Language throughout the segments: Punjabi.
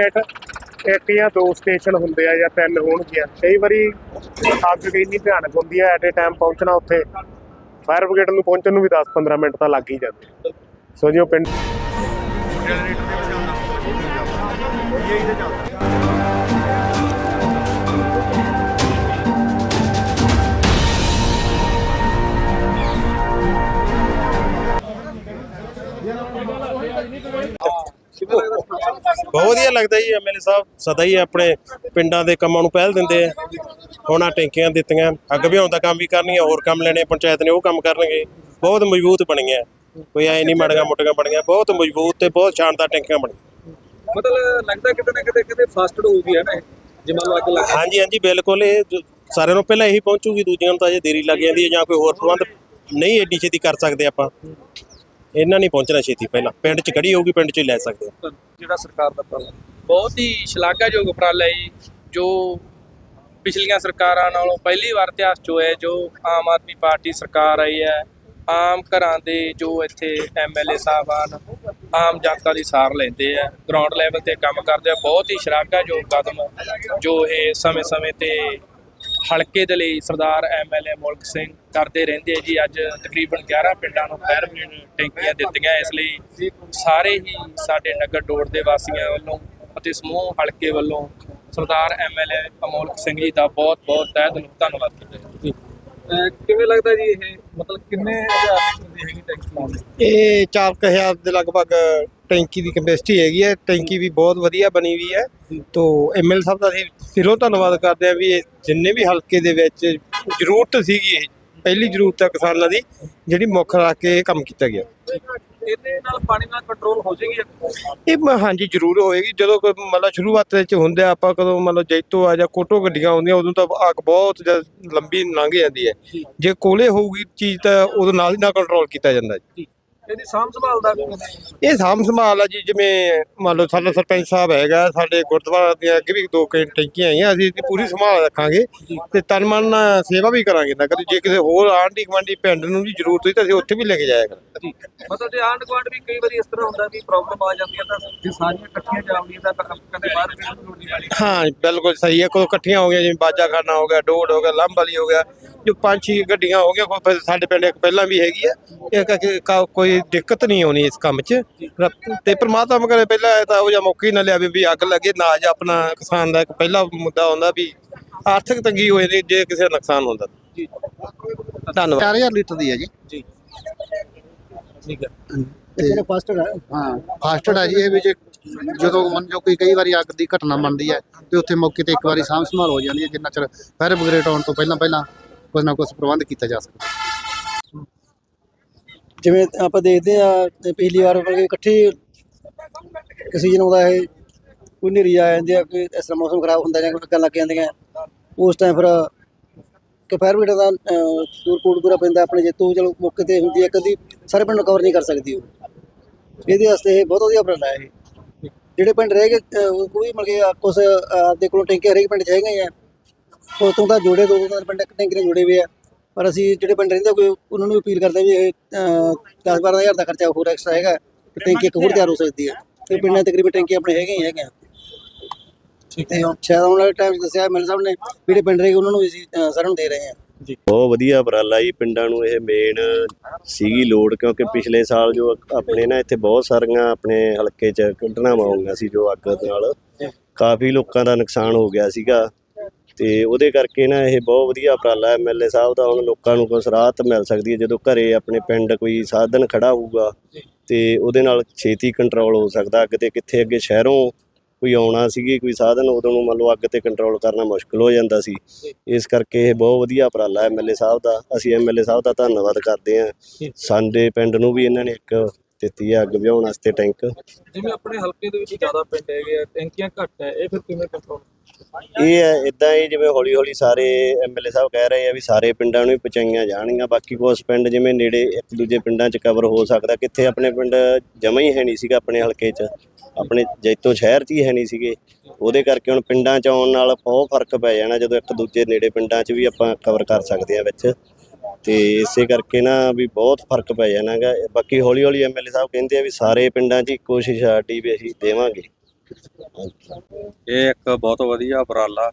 ਇੱਕ ਇੱਕ ਜਾਂ ਦੋ ਸਟੇਸ਼ਨ ਹੁੰਦੇ ਆ ਜਾਂ ਤਿੰਨ ਹੋਣਗੀਆਂ। ਕਈ ਵਾਰੀ ਅੱਗ ਇੰਨੀ ਭਿਆਨਕ ਹੁੰਦੀ ਹੈ ਐਟ ਏ ਟਾਈਮ ਪਹੁੰਚਣਾ ਉੱਥੇ ਫਾਇਰ ਬ੍ਰਿਗੇਡ ਨੂੰ ਪਹੁੰਚਣ ਨੂੰ ਵੀ 10-15 ਮਿੰਟ ਤਾਂ ਲੱਗ ਹੀ ਜਾਂਦੇ। ਸੋ ਜੀ, ਉਹ ਪਿੰਡ ਬਹੁਤ ਵਧੀਆ ਲੱਗਦਾ ਜੀ ਐਮਐਲਏ ਸਾਹਿਬ ਸਦਾ ਹੀ ਆਪਣੇ ਪਿੰਡਾਂ ਦੇ ਕੰਮਾਂ ਨੂੰ ਪਹਿਲ ਦਿੰਦੇ ਆ। ਹੁਣ ਟੈਂਕੀਆਂ ਦਿੱਤੀਆਂ ਅੱਗ ਵਿਆਉਣ ਦਾ ਕੰਮ ਵੀ ਕਰਨੀਆਂ ਹੋਰ ਕੰਮ ਲੈਣੇ ਪੰਚਾਇਤ ਨੇ ਉਹ ਕੰਮ ਕਰਨਗੇ। ਬਹੁਤ ਮਜ਼ਬੂਤ ਬਣੀਆਂ। ਕੋਈ ਐ ਨਹੀਂ ਮੜੀਆਂ ਮੁੱਟੀਆਂ ਬਣੀਆਂ ਬਹੁਤ ਮਜ਼ਬੂਤ ਤੇ ਬਹੁਤ ਸ਼ਾਨਦਾਰ ਟੈਂਕੀਆਂ ਬਣੀਆਂ। ਮਤਲਬ ਲੱਗਦਾ ਕਿਤੇ ਨਾ ਕਿਤੇ ਕਿਤੇ ਫਾਸਟ ਹੋਊਗੀ ਹੈ ਨਾ ਇਹ, ਜੇ ਮੰਨ ਲਓ ਅੱਗ ਲੱਗ ਹਾਂਜੀ ਹਾਂਜੀ ਬਿਲਕੁਲ ਇਹ ਜੋ- ਸਾਰਿਆਂ ਨੂੰ ਪਹਿਲਾਂ ਇਹੀ ਪਹੁੰਚੂਗੀ ਦੂਜਿਆਂ ਨੂੰ ਤਾਂ ਅਜੇ ਦੇਰੀ ਲੱਗ ਜਾਂਦੀ ਹੈ ਜਾਂ ਕੋਈ ਹੋਰ ਪ੍ਰਬੰਧ ਨਹੀਂ ਐਡੀ ਛੇਤੀ ਕਰ ਸਕਦੇ ਆਪਾਂ। ਇਹਨਾਂ ਨਹੀਂ ਪਹੁੰਚਣਾ ਛੇਤੀ ਪਹਿਲਾਂ। ਪਿੰਡ 'ਚ ਖੜੀ ਹੋਊਗੀ ਪਿੰਡ 'ਚ ਹੀ ਲੈ ਸਕਦੇ ਆ ਜਿਹੜਾ ਸਰਕਾਰ ਦਾ ਪ੍ਰਬੰਧ ਬਹੁਤ ਹੀ ਸ਼ਲਾਘਾਯੋਗ ਉਪਰਾਲਾ ਹੈ ਜੀ, ਜੋ ਪਿਛਲੀਆਂ ਸਰਕਾਰਾਂ ਨਾਲੋਂ ਪਹਿਲੀ ਵਾਰ ਇਤਿਹਾਸ 'ਚ ਹੋਇਆ ਹੈ, ਜੋ ਆਮ ਆਦਮੀ ਪਾਰਟੀ ਸਰਕਾਰ ਆਈ ਹੈ ਆਮ ਘਰਾਂ ਦੇ ਜੋ ਇੱਥੇ ਐਮਐਲਏ ਸਾਹਿਬਾਨ ਆਮ ਜਨਤਾ ਦੀ ਸਾਰ ਲੈਂਦੇ ਆ ਗਰਾਊਂਡ ਲੈਵਲ ਤੇ ਕੰਮ ਕਰਦੇ ਆ ਬਹੁਤ ਹੀ ਸ਼ਲਾਘਾਯੋਗ ਕਦਮ ਜੋ ਇਹ ਸਮੇਂ-ਸਮੇਂ ਤੇ ਹਲਕੇ ਦੇ ਲਈ ਸਰਦਾਰ ਐਮਐਲਏ ਮੁਲਕ ਸਿੰਘ ਕਰਦੇ ਰਹਿੰਦੇ ਆ ਜੀ। ਅੱਜ ਤਕਰੀਬਨ 11 ਪਿੰਡਾਂ ਨੂੰ ਫਾਇਰ ਬ੍ਰਿਗੇਡ ਟੈਂਕੀਆਂ ਦਿੱਤੀਆਂ ਇਸ ਲਈ ਸਾਰੇ ਹੀ ਸਾਡੇ ਨਗਰ ਡੋੜ ਦੇ ਵਾਸੀਆਂ ਵੱਲੋਂ ਅਤੇ ਸਮੂਹ ਹਲਕੇ ਵੱਲੋਂ ਸਰਦਾਰ ਐਮਐਲਏ ਅਮੋਲਕ ਸਿੰਘ ਜੀ ਦਾ ਬਹੁਤ ਬਹੁਤ ਤਹਿ ਦਿਲੋਂ ਧੰਨਵਾਦ ਕਰਦੇ ਹਾਂ ਜੀ। ਕਿਵੇਂ ਲੱਗਦਾ ਜੀ ਇਹ? ਮਤਲਬ ਕਿੰਨੇ ਹਜ਼ਾਰ ਦੀ ਹੈਗੀ ਟੈਂਕੀ ਇਹ 4000 ਦੇ ਲਗਭਗ ਟੈਂਕੀ ਦੀ ਕੈਪੈਸਿਟੀ ਹੈਗੀ ਹੈ। ਟੈਂਕੀ ਵੀ ਬਹੁਤ ਵਧੀਆ ਬਣੀ ਹੋਈ ਹੈ। ਤੋਂ ਐਮਐਲ ਸਾਹਿਬ ਦਾ ਅਸੀਂ ਦਿਲੋਂ ਧੰਨਵਾਦ ਕਰਦੇ ਹਾਂ ਵੀ ਇਹ ਜਿੰਨੇ ਵੀ ਹਲਕੇ ਦੇ ਵਿੱਚ ਜ਼ਰੂਰਤ ਸੀਗੀ ਇਹ ਪਹਿਲੀ ਜ਼ਰੂਰਤ ਹੈ ਕਿਸਾਨਾਂ ਦੀ ਜਿਹੜੀ ਮੁੱਖ ਰੱਖ ਕੇ ਇਹ ਕੰਮ ਕੀਤਾ ਗਿਆ। ਇਹਦੇ ਨਾਲ ਪਾਣੀ ਨਾਲ ਕੰਟਰੋਲ ਹੋ ਜਾਏਗੀ ਇਹ ਹਾਂਜੀ ਜ਼ਰੂਰ ਹੋਏਗੀ। ਜਦੋਂ ਕੋਈ ਮਤਲਬ ਸ਼ੁਰੂਆਤ ਵਿੱਚ ਹੁੰਦੇ ਆਪਾਂ ਕਦੋਂ ਮਤਲਬ ਜੈਤੋ ਆ ਜਾਂ ਕੋਟੋ ਗੱਡੀਆਂ ਆਉਂਦੀਆਂ ਉਦੋਂ ਤਾਂ ਅੱਗ ਬਹੁਤ ਲੰਬੀ ਲੰਘ ਜਾਂਦੀ ਹੈ। ਜੇ। ਕੋਲੇ ਹੋਊਗੀ ਚੀਜ਼ ਤਾਂ ਉਦੋਂ ਨਾਲ ਹੀ ਨਾਲ ਕੰਟਰੋਲ ਕੀਤਾ ਜਾਂਦਾ ਜੀ। ਇਹਦੀ ਸਾਂਭ ਸੰਭਾਲ ਦਾ ਇਹ ਸਾਂਭ ਸੰਭਾਲ ਆ ਜੀ ਜਿਵੇਂ ਮੰਨ ਲਓ ਸਾਡਾ ਸਰਪੰਚ ਸਾਹਿਬ ਹੈਗਾ ਸਾਡੇ ਗੁਰਦੁਆਰਾ ਦੀਆਂ ਅੱਗੇ ਵੀ ਦੋ ਕਈ ਟੈਂਕੀਆਂ ਆਈਆਂ ਅਸੀਂ ਇਹਦੀ ਪੂਰੀ ਸੰਭਾਲ ਰੱਖਾਂਗੇ ਤੇ ਤਨ ਮਨ ਨਾਲ ਸੇਵਾ ਵੀ ਕਰਾਂਗੇ। ਨਾ ਕਦੇ ਜੇ ਕਿਸੇ ਹੋਰ ਆਂਢੀ ਗੁਆਂਢੀ ਪਿੰਡ ਨੂੰ ਵੀ ਜ਼ਰੂਰਤ ਹੋਈ ਤਾਂ ਅਸੀਂ ਉੱਥੇ ਵੀ ਲੈ ਕੇ ਜਾਇਆ ਕਰਾਂਗੇ। ਮਤਲਬ ਜੇ ਆਂਡ ਗੁਆਂਢ ਵੀ ਕਈ ਵਾਰੀ ਇਸ ਤਰ੍ਹਾਂ ਹੁੰਦਾ ਵੀ ਪ੍ਰੋਬਲਮ ਆ ਜਾਂਦੀ ਹੈ ਤਾਂ ਜੇ ਸਾਰੀਆਂ ਇਕੱਠੀਆਂ ਜਾਵੜੀਆਂ ਤਾਂ ਕ- ਕਦੇ ਬਾਹਰ ਵੀ ਰੋਟੀ ਵਾਲੀ। ਹਾਂ ਬਿਲਕੁਲ ਸਹੀ ਹੈ। ਕੋਈ ਇਕੱਠੀਆਂ ਹੋ ਗਈਆਂ ਜਿਵੇਂ ਬਾਜਾ ਖਾਨਾ ਹੋ ਗਿਆ ਡੋਡ ਹੋ ਗਿਆ ਲੰਬ ਵਾਲੀ ਹੋ ਗਿਆ ਜੋ ਪੰਜ ਛੇ ਗੱਡੀਆਂ ਹੋ ਗਈਆਂ ਕੋਈ ਸਾਡੇ ਪਿੰਡ ਇੱਕ ਪਹਿਲਾਂ ਵੀ ਹੈਗੀ ਆ ਇਹ ਕਰਕੇ ਕਾ- ਕੋਈ ਦਿੱਕਤ ਨਹੀਂ ਆਉਣੀ ਇਸ ਕੰਮ 'ਚ। ਤੇ ਪ੍ਰਮਾਤਮਾ ਕਰੇ ਪਹਿਲਾਂ ਇਹ ਤਾਂ ਉਹ ਜਿਹਾ ਮੌਕਾ ਹੀ ਨਾ ਲਿਆਵੇ ਵੀ ਅੱਗ ਲੱਗੇ ਨਾ ਜਾਂ ਆਪਣਾ ਕਿਸਾਨ ਦਾ ਇੱਕ ਪਹਿਲਾ ਮੁੱਦਾ ਹੁੰਦਾ ਵੀ ਆਰਥਿਕ ਤੰਗੀ ਹੋਏ ਨੇ ਜੇ ਕਿਸੇ ਦਾ ਨੁਕਸਾਨ ਹੁੰਦਾ। ਜੀ। ਧੰਨਵਾਦ। 4000 ਲੀਟਰ ਦੀ ਹੈ ਜੀ। ਜੀ। ਠੀਕ ਹੈ। ਤੇ ਹਾਂ। ਫਾਸਟਡ ਹੈ ਜੀ ਇਹ ਵਿੱਚ ਜਦੋਂ ਮੰਨ ਜੋ ਕੋਈ ਕਈ ਵਾਰੀ ਅੱਗ ਦੀ ਘਟਨਾ ਬਣਦੀ ਹੈ ਤੇ ਉੱਥੇ ਮੌਕੇ ਤੇ ਇੱਕ ਵਾਰੀ ਸਾਂਭ ਸੰਭਾਲ ਹੋ ਜਾਂਦੀ ਹੈ ਜਿੰਨਾ ਚਿਰ ਫਾਇਰ ਬ੍ਰਿਗੇਡ ਆਉਣ ਤੋਂ ਪਹਿਲਾਂ ਪਹਿਲਾਂ ਕੁਝ ਨਾ ਕੁਝ ਪ੍ਰਬੰਧ ਕੀਤਾ ਜਾ ਸਕਦਾ। ਜਿਵੇਂ ਆਪਾਂ ਦੇਖਦੇ ਆ ਪਿਛਲੀ ਵਾਰ ਮਤਲਬ ਕਿ ਇਕੱਠੇ ਸੀਜ਼ਨ ਆਉਂਦਾ ਇਹ ਕੋਈ ਨੇਰੀ ਆ ਜਾਂਦੀ ਆ ਕੋਈ ਇਸ ਤਰ੍ਹਾਂ ਮੌਸਮ ਖਰਾਬ ਹੁੰਦਾ ਜਾਂ ਕੋਈ ਅੱਗਾਂ ਲੱਗ ਜਾਂਦੀਆਂ। ਉਸ ਟਾਈਮ ਫਿਰ ਕਿ ਫਾਇਰ ਬ੍ਰਿਗੇਡ ਦਾ ਅਹ, ਦੂਰ ਕੋਟ ਪੂਰਾ ਪੈਂਦਾ ਆਪਣੇ ਜੇਤੂ ਚਲੋ ਮੌਕੇ ਤੇ ਹੁੰਦੀ ਹੈ ਕਦੀ ਸਾਰੇ ਪਿੰਡ ਨੂੰ ਕਵਰ ਨਹੀਂ ਕਰ ਸਕਦੀ ਉਹ। ਇਹਦੇ ਵਾਸਤੇ ਇਹ ਬਹੁਤ ਵਧੀਆ ਉਪਰਾਲਾ ਹੈ ਇਹ। ਜਿਹੜੇ ਪਿੰਡ ਰਹਿ ਗਏ ਉਹ ਕੋਈ ਮਿਲ ਗਏ ਕੁਝ ਆਪਦੇ ਕੋਲੋਂ ਟੈਂਕੇ ਹਰੇਕ ਪਿੰਡ 'ਚ ਹੈਗੇ ਆ। ਉਸ ਤੋਂ ਤਾਂ ਜੋੜੇ ਦੋ ਦੋ ਤਿੰਨ ਪਿੰਡ ਟੈਂਕੇ ਨਾਲ ਜੁੜੇ ਹੋਏ ਆ। ਪਰ ਅਸੀਂ ਜਿਹੜੇ ਪਿੰਡ ਰਹਿੰਦੇ ਕੋਈ ਉਹਨਾਂ ਨੂੰ ਅਪੀਲ ਕਰਦੇ ਵੀ ਇਹ 10 12000 ਦਾ ਖਰਚਾ ਹੋਰ ਐਕਸਟਰਾ ਹੈਗਾ ਤੇ ਟੈਂਕੀ ਇੱਕ ਹੋਰ ਤਿਆਰ ਹੋ ਸਕਦੀ ਹੈ। ਤੇ ਪਿੰਡਾਂ ਤਕਰੀਬਨ ਟੈਂਕੀ ਆਪਣੇ ਹੈਗੇ ਹੀ ਹੈਗੇ ਤੇ ਹੁਣ ਸ਼ਾਇਦ ਆਉਣ ਵਾਲੇ ਟਾਈਮ ਦੱਸਿਆ ਮਿਲ ਸਾਹਿਬ ਨੇ ਜਿਹੜੇ ਪਿੰਡ ਰਹੇ ਉਹਨਾਂ ਨੂੰ ਅਸੀਂ ਸਾਰਿਆਂ ਨੂੰ ਦੇ ਰਹੇ ਹਾਂ। ਬਹੁਤ ਵਧੀਆ ਉਪਰਾਲਾ ਜੀ ਪਿੰਡਾਂ ਨੂੰ ਇਹ ਮੇਨ ਸੀਗੀ ਲੋੜ ਕਿਉਂਕਿ ਪਿਛਲੇ ਸਾਲ ਜੋ ਆਪਣੇ ਨਾ ਇੱਥੇ ਬਹੁਤ ਸਾਰੀਆਂ ਆਪਣੇ ਹਲਕੇ 'ਚ ਘਟਨਾਵਾਂ ਹੋਈਆਂ ਸੀ ਜੋ ਅੱਗ ਨਾਲ। ਕਾਫੀ ਲੋਕਾਂ ਦਾ ਨੁਕਸਾਨ ਹੋ ਗਿਆ ਸੀਗਾ। ਤੇ ਉਹਦੇ ਕਰਕੇ ਨਾ ਇਹ ਬਹੁਤ ਵਧੀਆ ਉਪਰਾਲਾ ਐਮਐਲਏ ਸਾਹਿਬ ਦਾ ਹੁਣ ਲੋਕਾਂ ਨੂੰ ਕੁਛ ਰਾਹਤ ਮਿਲ ਸਕਦੀ ਹੈ। ਜਦੋਂ ਘਰੇ ਆਪਣੇ ਪਿੰਡ ਕੋਈ ਸਾਧਨ ਖੜਾ ਹੋਊਗਾ ਤੇ ਉਹਦੇ ਨਾਲ ਛੇਤੀ ਕੰਟਰੋਲ ਹੋ ਸਕਦਾ। ਅੱਗ ਤੇ ਕਿੱਥੇ ਅੱਗੇ ਸ਼ਹਿਰੋਂ ਕੋਈ ਆਉਣਾ ਸੀਗੀ ਕੋਈ ਸਾਧਨ ਉਦੋਂ ਨੂੰ ਮੰਨ ਲਓ ਅੱਗ ਤੇ ਕੰਟਰੋਲ ਕਰਨਾ ਮੁਸ਼ਕਲ ਹੋ ਜਾਂਦਾ ਸੀ। ਇਸ ਕਰਕੇ ਇਹ ਬਹੁਤ ਵਧੀਆ ਉਪਰਾਲਾ ਐਮਐਲਏ ਸਾਹਿਬ ਦਾ। ਅਸੀਂ ਐਮਐਲਏ ਸਾਹਿਬ ਦਾ ਧੰਨਵਾਦ ਕਰਦੇ ਹਾਂ। ਸਾਡੇ ਪਿੰਡ ਨੂੰ ਵੀ ਇਹਨਾਂ ਨੇ ਇੱਕ ਦਿੱਤੀ ਹੈ ਅੱਗ ਬੁਝਾਉਣ ਵਾਸਤੇ ਟੈਂਕ। ਜਿਵੇਂ ਆਪਣੇ ਹਲਕੇ ਦੇ ਵਿੱਚ ਜ਼ਿਆਦਾ ਪਿੰਡ ਹੈਗੇ ਆ ਟੈਂਕੀਆਂ ਘੱਟ ਹੈ ਇਹ ਫਿਰ ਕਿਵੇਂ ਕੰਟਰੋਲ ਇਹ ਹੈ ਇਦਾਂ ਹੀ ਜਿਵੇਂ ਹੌਲੀ ਹੌਲੀ ਸਾਰੇ ਐਮਐਲਏ ਸਾਹਿਬ ਕਹਿ ਰਹੇ ਆ ਵੀ ਸਾਰੇ ਪਿੰਡਾਂ ਨੂੰ ਹੀ ਪਹੁੰਚਾਈਆਂ ਜਾਣਗੀਆਂ ਬਾਕੀ ਕੁਝ ਪਿੰਡ ਜਿਵੇਂ ਨੇੜੇ ਇੱਕ ਦੂਜੇ ਪਿੰਡਾਂ 'ਚ ਕਵਰ ਹੋ ਸਕਦਾ ਕਿੱਥੇ ਆਪਣੇ ਪਿੰਡ ਜਮਾ ਹੀ ਹੈ ਨਹੀਂ ਸੀਗਾ ਆਪਣੇ ਹਲਕੇ 'ਚ ਆਪਣੇ ਜੈਤੋ ਸ਼ਹਿਰ 'ਚ ਹੀ ਹੈ ਨਹੀਂ ਸੀਗੇ। ਉਹਦੇ ਕਰਕੇ ਹੁਣ ਪਿੰਡਾਂ 'ਚ ਆਉਣ ਨਾਲ ਬਹੁਤ ਫ਼ਰਕ ਪੈ ਜਾਣਾ ਜਦੋਂ ਇੱਕ ਦੂਜੇ ਨੇੜੇ ਪਿੰਡਾਂ 'ਚ ਵੀ ਆਪਾਂ ਕਵਰ ਕਰ ਸਕਦੇ ਆ ਵਿੱਚ। ਤੇ ਇਸੇ ਕਰਕੇ ਨਾ ਵੀ ਬਹੁਤ ਫ਼ਰਕ ਪੈ ਜਾਣਾਗਾ। ਬਾਕੀ ਹੌਲੀ ਹੌਲੀ ਐਮਐਲਏ ਸਾਹਿਬ ਕਹਿੰਦੇ ਆ ਵੀ ਸਾਰੇ ਪਿੰਡਾਂ 'ਚ ਹੀ ਕੋਸ਼ਿਸ਼ ਸਾਡੀ ਵੀ ਅਸੀਂ ਦੇਵਾਂਗੇ। ਇਹ ਇੱਕ ਬਹੁਤ ਵਧੀਆ ਉਪਰਾਲਾ।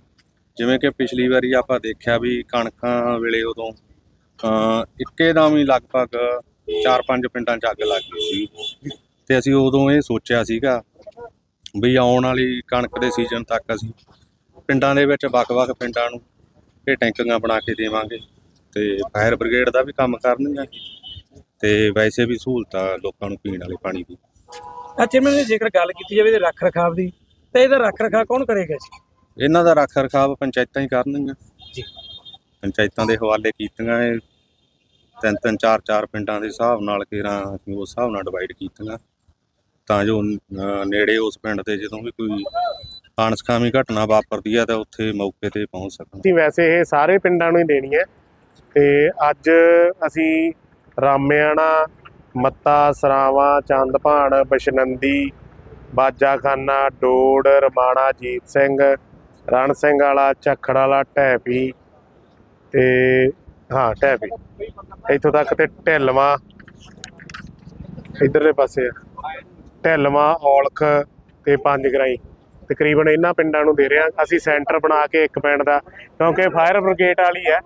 ਜਿਵੇਂ ਕਿ ਪਿਛਲੀ ਵਾਰੀ ਆਪਾਂ ਦੇਖਿਆ ਵੀ ਕਣਕਾਂ ਵੇਲੇ ਉਦੋਂ ਅ ਇੱਕੇ ਦਮ ਹੀ ਲਗਭਗ 4-5 ਪਿੰਡਾਂ 'ਚ ਅੱਗ ਲੱਗ ਗਈ ਸੀ। ਤੇ ਅਸੀਂ ਉਦੋਂ ਇਹ ਸੋਚਿਆ ਸੀਗਾ ਵੀ ਆਉਣ ਵਾਲੀ ਕਣਕ ਦੇ ਸੀਜ਼ਨ ਤੱਕ ਅਸੀਂ ਪਿੰਡਾਂ ਦੇ ਵਿੱਚ ਵੱਖ-ਵੱਖ ਪਿੰਡਾਂ ਨੂੰ ਇਹ ਟੈਂਕੀਆਂ ਬਣਾ ਕੇ ਦੇਵਾਂਗੇ। ਤੇ ਫਾਇਰ ਬ੍ਰਿਗੇਡ ਦਾ ਵੀ ਕੰਮ ਕਰਨਗੀਆਂ ਤੇ ਵੈਸੇ ਵੀ ਸਹੂਲਤਾਂ ਲੋਕਾਂ ਨੂੰ ਪੀਣ ਵਾਲੇ ਪਾਣੀ ਦੀ। ਅੱਛਾ ਮੈਂ ਜੇਕਰ ਗੱਲ ਕੀਤੀ ਜਾਵੇ ਇਹਦੇ ਰੱਖ ਰਖਾਵ ਦੀ ਤਾਂ ਇਹਦਾ ਰੱਖ ਰਖਾਵ ਕੌਣ ਕਰੇਗਾ ਜੀ? ਇਹਨਾਂ ਦਾ ਰੱਖ ਰਖਾਵ ਪੰਚਾਇਤਾਂ ਹੀ ਕਰਨਗੀਆਂ। ਜੀ। ਪੰਚਾਇਤਾਂ ਦੇ ਹਵਾਲੇ ਕੀਤੀਆਂ ਇਹ। ਤਿੰਨ ਤਿੰਨ ਚਾਰ ਚਾਰ ਪਿੰਡਾਂ ਦੇ ਹਿਸਾਬ ਨਾਲ ਕਿਰਾਂ ਅਸੀਂ ਉਸ ਹਿਸਾਬ ਨਾਲ ਡਿਵਾਈਡ ਕੀਤੀਆਂ। ਤਾਂ ਜੋ ਨੇੜੇ ਉਸ ਪਿੰਡ ਦੇ ਜਦੋਂ ਵੀ ਕੋਈ ਅਣਸਖਾਵੀ ਘਟਨਾ ਵਾਪਰਦੀ ਹੈ ਤਾਂ ਉੱਥੇ ਮੌਕੇ ਤੇ ਪਹੁੰਚ ਸਕਣ। ਅਸੀਂ ਵੈਸੇ ਇਹ ਸਾਰੇ ਪਿੰਡਾਂ ਨੂੰ ਹੀ ਦੇਣੀ ਹੈ। ਤੇ ਅੱਜ ਅਸੀਂ ਰਾਮਿਆਣਾ, ਮੱਤਾ, ਸਰਾਵਾਂ ਚੰਦਪਾਣ ਬਸ਼ਨੰਦੀ, ਬਾਜਾਖਾਨਾ ਡੋੜ ਰਮਾਣਾ, ਜੀਤ ਸਿੰਘ, ਰਣ ਸਿੰਘ ਵਾਲਾ, ਝੱਖੜ ਵਾਲਾ, ਢੈਪੀ ਤੇ ਹਾਂ, ਢੈਪੀ। ਇੱਥੋਂ ਤੱਕ ਤੇ ਢਿਲਵਾ। ਇਧਰਲੇ ਪਾਸੇ ਆ। ਢਿਲਵਾ, ਔਲਖ ਤੇ ਪੰਜ ਗਰਾਈ। ਤਕਰੀਬਨ ਇਹਨਾਂ ਪਿੰਡਾਂ ਨੂੰ ਦੇ ਰਹੇ ਹਾਂ। ਅਸੀਂ ਸੈਂਟਰ ਬਣਾ ਕੇ ਇੱਕ ਪਿੰਡ ਦਾ, ਕਿਉਂਕਿ ਫਾਇਰ ਬ੍ਰਿਗੇਡ ਵਾਲੀ ਹੈ।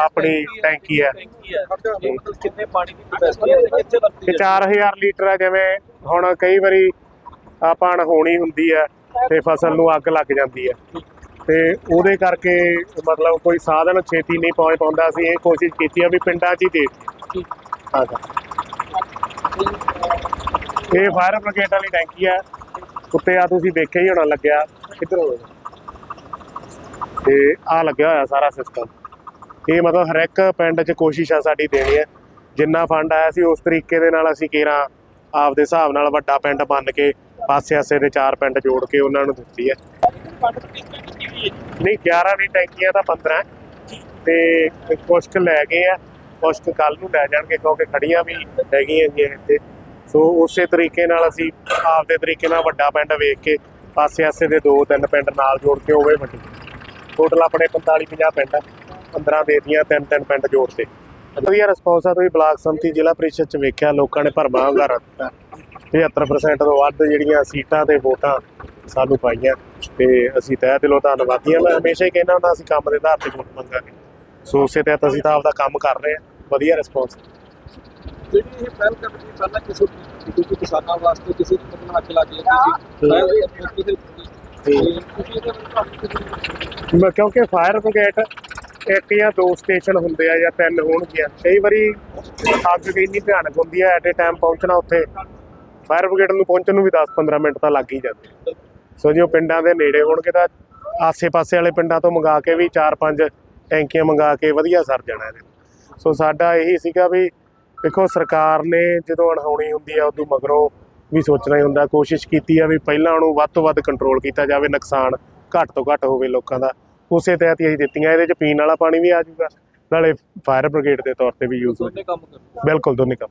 ਆਪਣੀ ਟੈਂਕੀ ਹੈ। ਕਿੰਨੇ ਪਾਣੀ ਦੀ ਕਪੈਸਿਟੀ ਹੈ? ਕਿੱਥੇ ਵਰਤੀ ਤੇ 4000 ਲੀਟਰ ਹੈ ਜਿਵੇਂ ਹੁਣ ਕਈ ਵਾਰੀ ਆਪਾਂ ਅਣਹੋਣੀ ਹੁੰਦੀ ਹੈ ਤੇ ਫਸਲ ਨੂੰ ਅੱਗ ਲੱਗ ਜਾਂਦੀ ਹੈ। ਤੇ ਉਹਦੇ ਕਰਕੇ ਮਤਲਬ ਕੋਈ ਸਾਧਨ ਛੇਤੀ ਨਹੀਂ ਪਹੁੰਚ ਪਾਉਂਦਾ। ਅਸੀਂ ਇਹ ਕੋਸ਼ਿਸ਼ ਕੀਤੀ ਆ ਵੀ ਪਿੰਡਾਂ 'ਚ ਹੀ ਦੇ। ਹਾਂ। ਇਹ ਫਾਇਰ ਬ੍ਰਿਗੇਡ ਵਾਲੀ ਟੈਂਕੀ ਹੈ। ਉੱਤੇ ਆ ਤੁਸੀਂ ਦੇਖਿਆ ਹੀ ਹੋਣਾ ਲੱਗਿਆ। ਕਿੱਧਰ ਹੋਵੇ ਤੇ ਆ ਲੱਗਿਆ ਹੋਇਆ ਸਾਰਾ ਸਿਸਟਮ ਇਹ ਮਤਲਬ ਹਰ ਇੱਕ ਪਿੰਡ 'ਚ ਕੋਸ਼ਿਸ਼ ਆ ਸਾਡੀ ਦੇਣੀ ਹੈ। ਜਿੰਨਾ ਫੰਡ ਆਇਆ ਸੀ, ਉਸ ਤਰੀਕੇ ਦੇ ਨਾਲ ਅਸੀਂ ਕੇਰਾਂ ਆਪਦੇ ਹਿਸਾਬ ਨਾਲ ਵੱਡਾ ਪਿੰਡ ਬਣ ਕੇ ਪਾਸੇ ਆਸੇ ਦੇ ਚਾਰ ਪਿੰਡ ਜੋੜ ਕੇ ਉਹਨਾਂ ਨੂੰ ਦਿੱਤੀ ਹੈ। ਨਹੀਂ 11 ਦੀ ਟੈਂਕੀਆਂ ਤਾਂ 15 ਹੈ। ਤੇ ਕੁਛ ਲੈ ਗਏ ਆ। ਕੁਸ਼ਕ ਕੁ ਕੱਲ ਨੂੰ ਲੈ ਜਾਣਗੇ ਕਿਉਂਕਿ ਖੜੀਆਂ ਵੀ ਹੈਗੀਆਂ ਜੀ ਇੱਥੇ। ਸੋ ਉਸੇ ਤਰੀਕੇ ਨਾਲ ਅਸੀਂ ਆਪਦੇ ਤਰੀਕੇ ਨਾਲ ਵੱਡਾ ਪਿੰਡ ਵੇਖ ਕੇ ਪਾਸੇ ਆਸੇ ਦੇ ਦੋ ਤਿੰਨ ਪਿੰਡ ਨਾਲ ਜੋੜ ਕੇ ਹੋਵੇ ਵੱਡੀ ਟੋਟਲ ਆਪਣੇ 45 50 ਪਿੰਡ ਆ। 15 ਦੇ ਦੀਆਂ ਤਿੰਨ ਤਿੰਨ ਪਿੰਡ ਜੋੜ ਤੇ ਵਧੀਆ ਰਿਸਪੌਂਸ ਆ ਤੁਸੀਂ ਬਲਾਕ ਸੰਮਤੀ ਜ਼ਿਲ੍ਹਾ ਪ੍ਰੀਸ਼ਦ ਚ ਵੇਖਿਆ ਲੋਕਾਂ ਨੇ ਭਰਮਾ ਹੰਗਾਰਾ ਦਿੱਤਾ। 75% ਤੋਂ ਵੱਧ ਜਿਹੜੀਆਂ ਸੀਟਾਂ ਤੇ ਵੋਟਾਂ ਸਾਨੂੰ ਪਾਈਆਂ। ਤੇ ਅਸੀਂ ਤਹਿ ਦਿਲੋਂ ਧੰਨਵਾਦੀ ਹਾਂ। ਮੈਂ ਹਮੇਸ਼ਾ ਹੀ ਕਹਿੰਦਾ ਹੁੰਦਾ ਅਸੀਂ ਕੰਮ ਦੇ ਆਧਾਰ ਤੇ ਵੋਟ ਮੰਗਾਂਗੇ। ਸੋ ਉਸੇ ਤਹਿਤ ਅਸੀਂ ਤਾਂ ਆਪਦਾ ਕੰਮ ਕਰ ਰਹੇ ਹਾਂ। ਵਧੀਆ ਰਿਸਪੌਂਸ ਜਿਹੜੀ ਇਹ ਪਹਿਲ ਕਰਨੀ ਪਹਿਲਾਂ ਕਿਸੇ ਕਿਉਂਕਿ ਕਿਸਾਨਾਂ ਵਾਸਤੇ ਕਿਸੇ ਦੀ ਮਤਲਬ ਲੱਗ ਸੀ ਤੇ ਤੇ ਤੁਸੀਂ ਇਹਦੇ ਵਿੱਚ ਮ- ਕਿਉਂਕਿ ਫਾਇਰ ਬ੍ਰਿਗੇਡ ਇੱਕ ਜਾਂ ਦੋ ਸਟੇਸ਼ਨ ਹੁੰਦੇ ਆ ਜਾਂ ਤਿੰਨ ਹੋਣਗੀਆਂ। ਕਈ ਵਾਰੀ ਅੱਗ ਇੰਨੀ ਭਿਆਨਕ ਹੁੰਦੀ ਹੈ ਐਟ ਏ ਟਾਈਮ ਪਹੁੰਚਣਾ ਉੱਥੇ ਫਾਇਰ ਬ੍ਰਿਗੇਡ ਨੂੰ ਪਹੁੰਚਣ ਨੂੰ ਵੀ 10-15 ਮਿੰਟ ਤਾਂ ਲੱਗ ਹੀ ਜਾਂਦੇ। ਸੋ ਜੇ, ਉਹ ਪਿੰਡਾਂ ਦੇ ਨੇੜੇ ਹੋਣਗੇ ਤਾਂ ਆਸੇ-ਪਾਸੇ ਵਾਲੇ ਪਿੰਡਾਂ ਤੋਂ ਮੰਗਾ ਕੇ ਵੀ 4-5 ਟੈਂਕੀਆਂ ਮੰਗਾ ਕੇ ਵਧੀਆ ਸਰ ਜਾਣਾ ਇਹਦੇ। ਸੋ ਸਾਡਾ ਇਹੀ ਸੀਗਾ ਵੀ ਦੇਖੋ, ਸਰਕਾਰ ਨੇ ਜਦੋਂ ਅਣਹੋਣੀ ਹੁੰਦੀ ਆ, ਉਦੋਂ ਮਗਰੋਂ ਵੀ ਸੋਚਣਾ ਹੀ ਹੁੰਦਾ, ਕੋਸ਼ਿਸ਼ ਕੀਤੀ ਆ ਵੀ ਪਹਿਲਾਂ ਉਹਨੂੰ ਵੱਧ ਤੋਂ ਵੱਧ ਕੰਟਰੋਲ ਕੀਤਾ ਜਾਵੇ, ਨੁਕਸਾਨ ਘੱਟ ਤੋਂ ਘੱਟ ਹੋਵੇ ਲੋਕਾਂ ਦਾ। ਉਸੇ ਤਹਿਤ ਹੀ ਅਸੀਂ ਦਿੱਤੀਆਂ ਇਹਦੇ ਚ ਪੀਣ ਵਾਲਾ ਪਾਣੀ ਵੀ ਆ ਜਾਊਗਾ ਨਾਲੇ ਫਾਇਰ ਬ੍ਰਿਗੇਡ ਦੇ ਤੌਰ ਤੇ ਵੀ ਯੂਜ਼ ਹੋ ਦੋਨੇ ਕੰਮ ਕਰੋ ਬਿਲਕੁਲ ਦੋਨੇ ਕੰਮ।